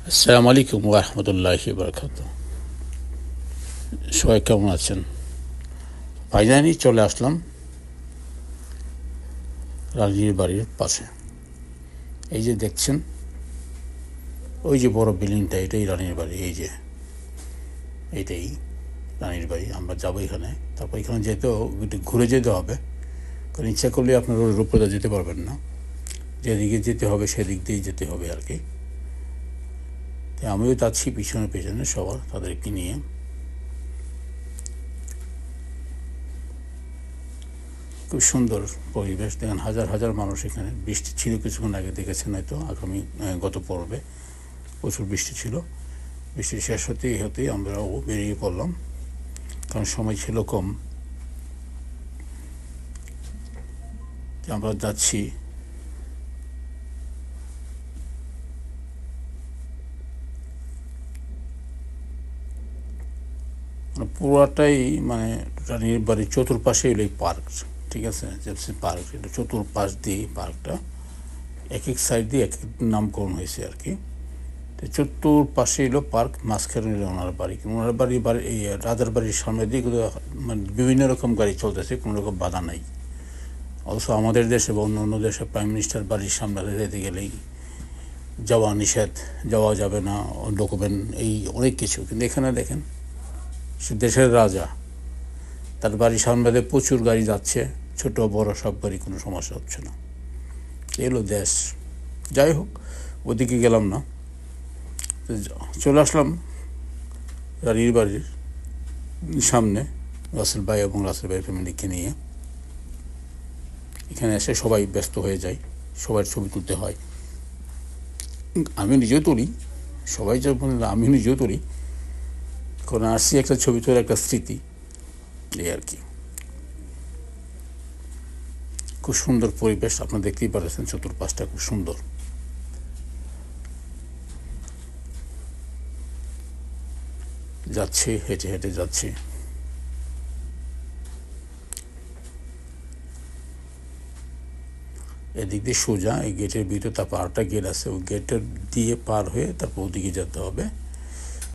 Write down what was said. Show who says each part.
Speaker 1: আসসালামু আলাইকুম রহমতুল্লাহ বরকাত সবাই কেমন আছেন ফাইনালি চলে আসলাম রানীর বাড়ির পাশে এই যে দেখছেন ওই যে বড় বিল্ডিংটা এটাই রানীর বাড়ি এই যে এইটাই রানীর বাড়ি আমরা যাব এখানে তারপর এখানে যেতেও ঘুরে যেতে হবে কারণ ইচ্ছা করলে আপনার রূপটা যেতে পারবেন না যেদিকে যেতে হবে সেদিক দিয়েই যেতে হবে আর কি তাই আমিও যাচ্ছি, পিছনে পেছনে সবার তাদেরকে নিয়ে। খুব সুন্দর পরিবেশ। দেখেন হাজার হাজার মানুষ এখানে। বৃষ্টি ছিল কিছুক্ষণ আগে, দেখেছেন হয়তো আগামী গত পর্বে। প্রচুর বৃষ্টি ছিল। বৃষ্টি শেষ হতেই হতেই আমরাও বেরিয়ে পড়লাম। কারণ সময় ছিল কম। আমরা যাচ্ছি। মানে পুরাটাই মানে রানীর বাড়ির চতুর্পাশে হলো এই পার্ক ঠিক আছে? জেপসি পার্ক এটা চতুর্পাশ দিয়ে পার্কটা এক এক সাইড দিয়ে এক এক নামকরণ হয়েছে আর কি। তো চতুর্পাশে এলো পার্ক মাঝখানে হলো ওনার বাড়ি। ওনার বাড়ি বাড়ি, এই রাজার বাড়ির সামনে দিয়ে মানে বিভিন্ন রকম গাড়ি চলতেছে, কোনো রকম বাধা নাই। অবশ্য আমাদের দেশে বা অন্য অন্য দেশে প্রাইম মিনিস্টার বাড়ির সামনে যেতে গেলেই যাওয়া নিষেধ, যাওয়া যাবে না ডকুমেন্ট এই অনেক কিছু। কিন্তু এখানে দেখেন দেশের রাজা। তার বাড়ির সামনে প্রচুর গাড়ি যাচ্ছে, ছোট বড় সব গাড়ি, কোনো সমস্যা হচ্ছে না। এলো দেশ। যাই হোক, ওদিকে গেলাম না। চলে আসলাম রানীর বাড়ির সামনে, রাসেল ভাই এবং রাসেল ভাই ফ্যামিলিকে নিয়ে। এখানে এসে সবাই ব্যস্ত হয়ে যায়, সবার ছবি তুলতে হয়। আমি নিজেও তুলি, সবাই যখন আমি নিজেও তুলি। কারণ আসছি একটা ছবি তোলার একটা স্মৃতি। এই আর কি। খুব সুন্দর পরিবেশ, আপনারা দেখতেই পাচ্ছেন চতুর্পাশটা খুব সুন্দর। যাচ্ছে, হেঁটে হেঁটে যাচ্ছে। এদিক দিয়ে সোজা, এই গেটের ভিতরে, তারপর আরেকটা গেট আছে, ওই গেটের দিয়ে পার হয়ে তারপর ওদিকে যেতে হবে।